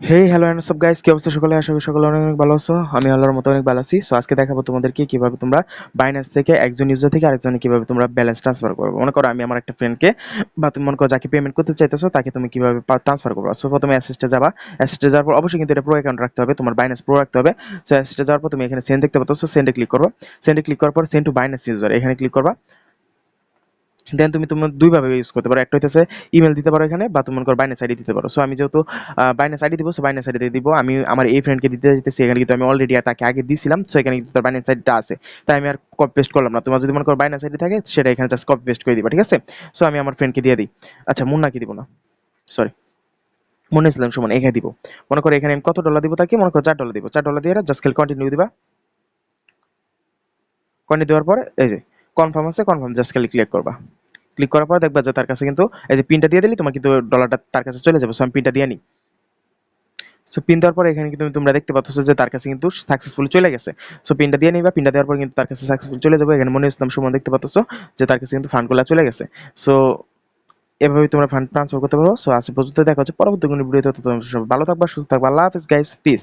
Hey hello and সব guys কি অবস্থা সকলে? আশা করি সকলে অনেক অনেক ভালো আছো। আমি আল্লাহর মতো অনেক ভালো আছি। সো আজকে দেখাবো তোমাদেরকে কীভাবে তোমরা বাইন্যান্স থেকে একজন ইউজার থেকে আরেকজনে কীভাবে তোমরা ব্যালেন্স ট্রান্সফার করবে। মনে করো আমি আমার একটা ফ্রেন্ডকে বা তুমি মনে করো যাকে পেমেন্ট করতে চাইতেছো, তাকে তুমি কীভাবে ট্রান্সফার করবে। সো প্রথমে অ্যাসিস্টে যাবা। অ্যাসিস্টে যাওয়ার পর অবশ্যই কিন্তু এটা প্রো অ্যাকাউন্ট রাখতে হবে, তোমার বাইন্যান্স প্রো রাখতে হবে। সো অ্যাসিস্টে যাওয়ার পর তুমি এখানে সেন্ড দেখতে পাচ্ছ। সেন্ডে ক্লিক করবে। সেন্ডে ক্লিক করার পর সেন্ড টু বাইন্যান্স ইউজার এখানে ক্লিক করবা। দেন তুমি তোমার দুইভাবে ইউজ করতে পারো। একটা হইতেছে ইমেল দিতে পারো এখানে বা তুমি করো বাইনাস আইডি দিতে পারো। সো আমি যেহেতু বাইনাস আইডি দিব সো বাইনাস আইডি দিব। আমি আমার এই ফ্রেন্ডকে দিতে দিতেছি, এখানে কিন্তু আমি অলরেডি তাকে আগে দিছিলাম সো এখানে কিন্তু তার বাইনাস আইডিটা আছে। তাই আমি আর কপি পেস্ট করলাম না। তোমার যদি মনে করো বাইনাস আইডি থাকে, সেটা এখানে জাস্ট কপি পেস্ট করে দিবা, ঠিক আছে? সো আমি আমার ফ্রেন্ডকে দিয়ে দিই। আচ্ছা মুন্নাকে দিব না। সরি মনে ইসলাম সমান, এখানে দিব। মনে করো এখানে আমি কত ডলার দিব তাকে? মনে করো চার ডলার দিব। চার ডলার দিয়ে জাস্ট খেল কন্টিনিউ দিবা। কন্টিনিউ দেওয়ার পরে, এই যে কনফার্ম আছে কনফার্ম জাস্ট খালি ক্লিক করবা। ক্লিক করার পর দেখবা যে তার কাছে কিন্তু এই যে পিনটা দিয়ে দিলি, তোমার কিন্তু ডলারটা তার কাছে চলে যাবে। সো আমি পিনটা দিয়ে নিই সো পিন দেওয়ার পর এখানে কিন্তু তোমরা দেখতে পাচ্ছ যে তার কাছে কিন্তু সাকসেসফুলি চলে গেছে। সো পিনটা দিয়ে নিবা পিনটা দেওয়ার পর কিন্তু তার কাছে সাকসেসফুল চলে যাবে। এখানে মনে ইসলাম সুমন দেখতে পাচ্ছ যে তার কাছে কিন্তু ফান্ডগুলো চলে গেছে। সো এভাবে তোমরা ফান্ড ট্রান্সফার করতে পারো। সো আজ পর্যন্ত দেখা হচ্ছে পরবর্তী কোনো ভিডিওতে তো। তোমরা ভালো থাকবা, সুস্থ থাকবা। আল্লাহ হাফিজ গাইস পিস